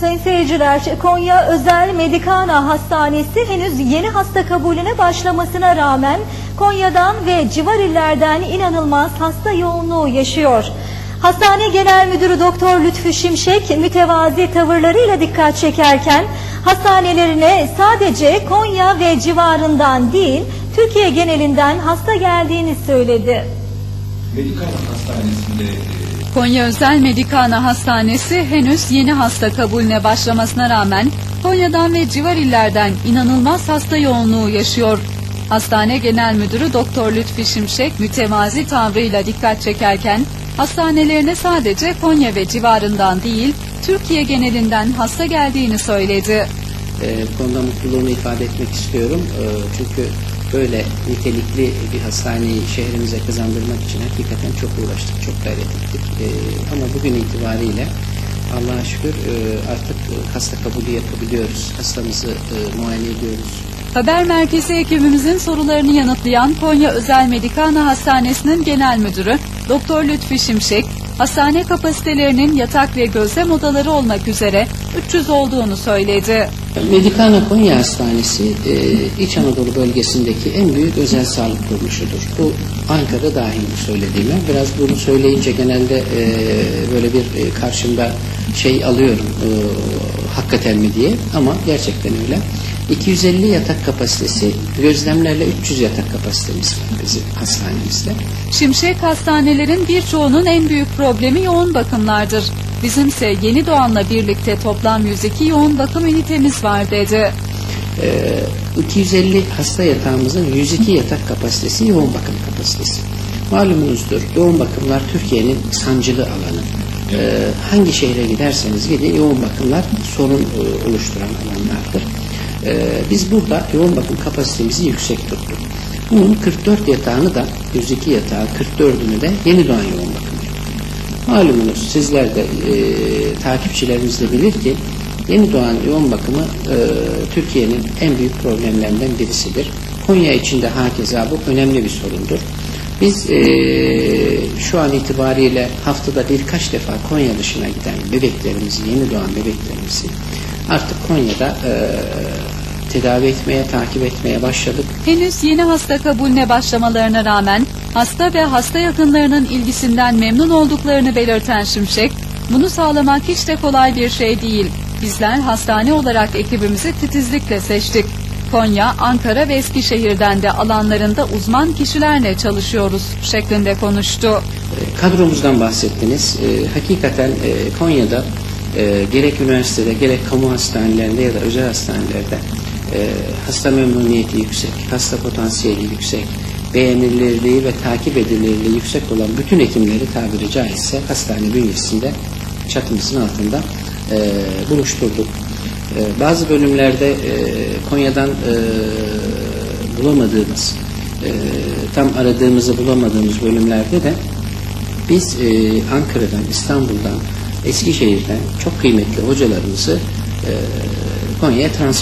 Sayın seyirciler, Konya Özel Medikana Hastanesi henüz yeni hasta kabulüne başlamasına rağmen Konya'dan ve civar illerden inanılmaz hasta yoğunluğu yaşıyor. Hastane Genel Müdürü Doktor Lütfü Şimşek mütevazi tavırlarıyla dikkat çekerken hastanelerine sadece Konya ve civarından değil Türkiye genelinden hasta geldiğini söyledi. Medikal Hastanesi'nde e, Konya Özel Medikana Hastanesi henüz yeni hasta kabulüne başlamasına rağmen Konya'dan ve civar illerden inanılmaz hasta yoğunluğu yaşıyor. Hastane Genel Müdürü Doktor Lütfi Şimşek mütevazi tavrıyla dikkat çekerken hastanelerine sadece Konya ve civarından değil Türkiye genelinden hasta geldiğini söyledi. Ee, bu konuda mutluluğumu ifade etmek istiyorum. Ee, çünkü böyle nitelikli bir hastaneyi şehrimize kazandırmak için hakikaten çok uğraştık, çok gayret ettik. Ee, ama bugün itibariyle Allah'a şükür e, artık e, hasta kabulü yapabiliyoruz. Hastamızı e, muayene ediyoruz. Haber merkezi ekibimizin sorularını yanıtlayan Konya Özel Medikana Hastanesi'nin genel müdürü Doktor Lütfi Şimşek, hastane kapasitelerinin yatak ve gözlem odaları olmak üzere 300 olduğunu söyledi. Medikana Konya Hastanesi e, İç Anadolu bölgesindeki en büyük özel sağlık kuruluşudur. Bu Ankara dahil bu söylediğime. Biraz bunu söyleyince genelde e, böyle bir e, karşımda şey alıyorum e, hakikaten mi diye ama gerçekten öyle. 250 yatak kapasitesi, gözlemlerle 300 yatak kapasitemiz var bizim hastanemizde. Şimşek hastanelerin birçoğunun en büyük problemi yoğun bakımlardır. Bizimse yeni doğanla birlikte toplam 102 yoğun bakım ünitemiz var dedi. Ee, 250 hasta yatağımızın 102 yatak kapasitesi yoğun bakım kapasitesi. Malumunuzdur yoğun bakımlar Türkiye'nin sancılı alanı. Ee, hangi şehre giderseniz gidin yoğun bakımlar sorun e, oluşturan alanlardır. Ee, biz burada yoğun bakım kapasitemizi yüksek tuttuk. Bunun 44 yatağını da 102 yatağı 44'ünü de yeni doğan yoğun bakım Malumunuz sizler de e, takipçilerimiz de bilir ki yeni doğan yoğun bakımı e, Türkiye'nin en büyük problemlerinden birisidir. Konya için de hakeza bu önemli bir sorundur. Biz e, şu an itibariyle haftada birkaç defa Konya dışına giden bebeklerimizi, yeni doğan bebeklerimizi artık Konya'da e, tedavi etmeye, takip etmeye başladık. Henüz yeni hasta kabulüne başlamalarına rağmen hasta ve hasta yakınlarının ilgisinden memnun olduklarını belirten Şimşek, bunu sağlamak hiç de kolay bir şey değil. Bizler hastane olarak ekibimizi titizlikle seçtik. Konya, Ankara ve Eskişehir'den de alanlarında uzman kişilerle çalışıyoruz şeklinde konuştu. E, kadromuzdan bahsettiniz. E, hakikaten e, Konya'da e, gerek üniversitede gerek kamu hastanelerinde ya da özel hastanelerde e, hasta memnuniyeti yüksek, hasta potansiyeli yüksek, beğenilirliği ve takip edilirliği yüksek olan bütün hekimleri tabiri caizse hastane bünyesinde çatımızın altında e, buluşturduk. E, bazı bölümlerde e, Konya'dan e, bulamadığımız, e, tam aradığımızı bulamadığımız bölümlerde de biz e, Ankara'dan, İstanbul'dan, Eskişehir'den çok kıymetli hocalarımızı e, Konya'ya transfer